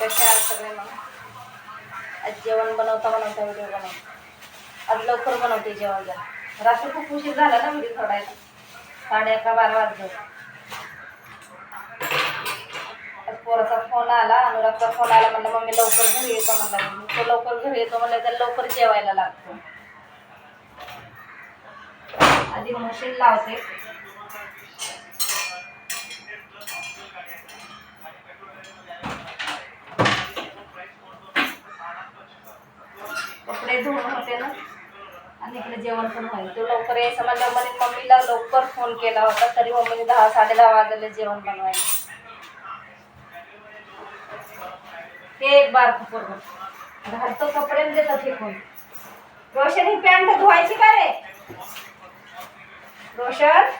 कसे आहात सगळे मग? आज जेवण बनवता बनवता व्हिडिओ बनव. आज लवकर बनवते जेवण जर रात्री खूप उशीर झाला ना व्हिडिओ सोडायला. साडे अकरा बारा वाजले. आज पोराचा फोन आला अनुरागचा फोन आला म्हणलं मम्मी लवकर घरी येतो म्हणलं. मी तो लवकर घरी येतो म्हणलं तर लवकर जेवायला लागतो. आधी मशीन लावते. कपडे धुवून होते ना. आणि इकडे जेवण पण होईल तो लवकर यायचं. म्हणलं म्हणे मम्मीला लवकर फोन केला होता. तरी मम्मीने दहा साडे दहा वाजले जेवण बनवायचं ते एक बार पोरग घालतो कपडे आणि देतो फेकून. रोशन ही पॅन्ट धुवायची का रे? रोशन?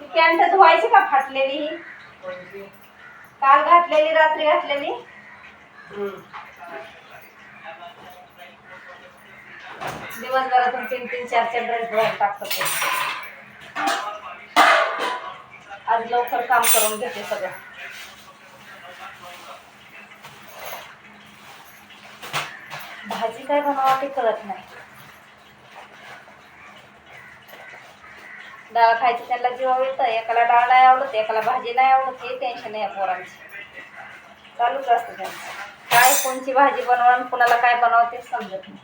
ही पॅन्ट धुवायची का फाटलेली? ही काल घातलेली रात्री घातलेली? दिवसभरातून तीन तीन चार चार ड्रेस धुवायला टाकतात ते. आज लवकर काम करून घेते सगळं. भाजी काय बनवा ते कळत नाही. डाळ खायची त्यांना जीवावर येतं एकाला डाळ नाही आवडत एकाला भाजी नाही आवडत हे टेन्शन आहे पोरांची. चालूच असतं त्यांचं. काय कोणची भाजी बनवा आणि कुणाला काय बनवा तेच समजत नाही.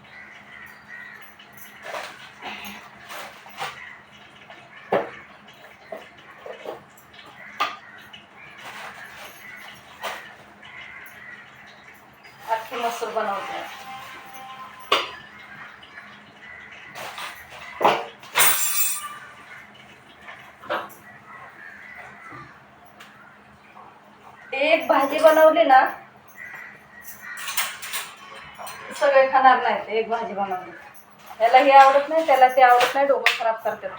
मसूर बनवते. एक भाजी बनवली ना सगळे खाणार नाहीत एक भाजी बनवली. त्याला हे आवडत नाही त्याला ते आवडत नाही डोकं खराब करतात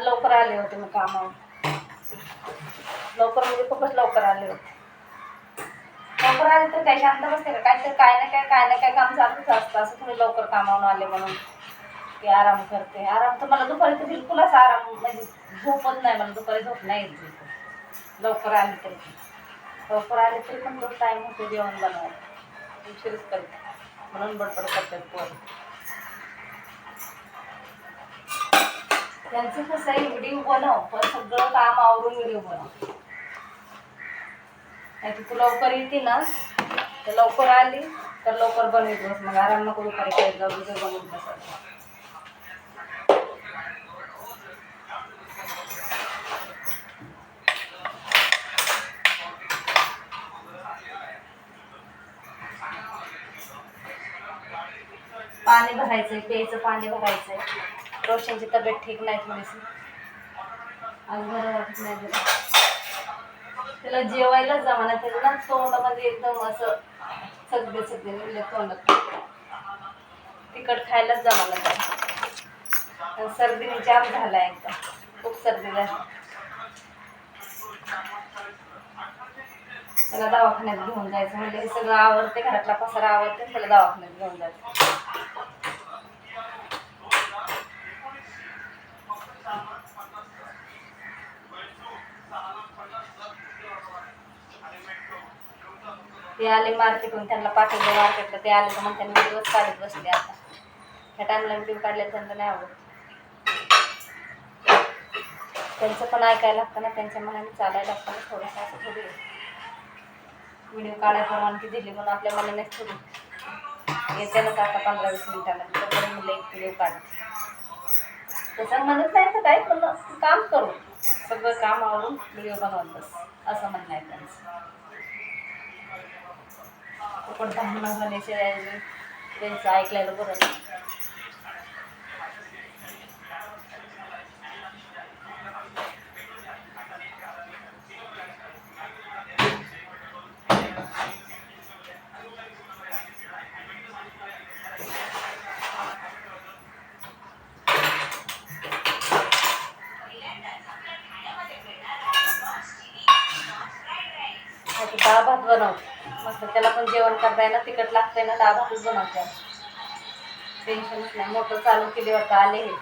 आज लवकर आले होते मी कामावर. लवकर म्हणजे खूपच लवकर आले होते. लवकर आले तर काय शांत बसते का? काय तर काय ना काय काय ना काय काम चालूच असतं. असं तुम्ही लवकर कामावून आले म्हणून. की आराम करते. आराम तर मला दुपारी तर बिलकुल असा आराम म्हणजे झोपत नाही. मला दुपारी झोप नाही येत बिलकुल. लवकर आले तरी लवकर आले तरी पण तो टाईम होतो जेवण बनवायला. उशीरच करते. म्हणून बडबड करतात पोरं. त्यांचं कसं आहे व्हिडिओ बनव पण सगळं काम आवरून व्हिडिओ बनव. नाही तू लवकर येते ना तर लवकर आली तर लवकर बनवीत बस मग आराम नको दुपारी काही जाऊ तुझं बनवत बसायचं पाणी भरायचंय प्यायचं पाणी भरायचंय. रोशनची तब्येत ठीक नाही थोडीशी. आज बरं वाटत नाही त्याला जेवायलाच जमाना त्याचं ना तोंडामध्ये एकदम असं सगळे सगळे म्हणजे निघले तोंडात तिखट खायलाच जमाना त्याला सर्दीने जाम झाला एकदम. खूप सर्दी झाली. त्याला दवाखान्यात घेऊन जायचं म्हणजे हे सगळं आवडते घरातला पसारा आवडते त्याला दवाखान्यात घेऊन जायचं. ते आले मार्केटहून त्यांना पाठवलं मार्केटला ते आले तर मग त्यांनी व्हिडिओच काढत बसले आता. ह्या टाइमला व्हिडिओ काढल्या त्यांना नाही आवडत. त्यांचं पण ऐकायला लागतं ना त्यांच्या मनाने चालायला लागतं ना थोडंसं असं थोडी. व्हिडिओ काढायला परवानगी दिली म्हणून आपल्या मनाने थोडी. येते ना आता पंधरा वीस मिनिटाला तोपर्यंत मुलं एक व्हिडिओ काढत तसं म्हणत नाही तर काय पण काम करू. सगळं काम आवडून व्हिडिओ बनवत बस असं म्हणणं आहे त्यांचं. पण भांडणं होण्याचे त्यांचं ऐकलेलं बरं नाही. आता भात बनवते मस्त. त्याला पण जेवण करता ना तिखट लागतंय ना डाळ भातच बनवते. टेन्शनच नाही मोटर चालू केली वाटतं आले हे.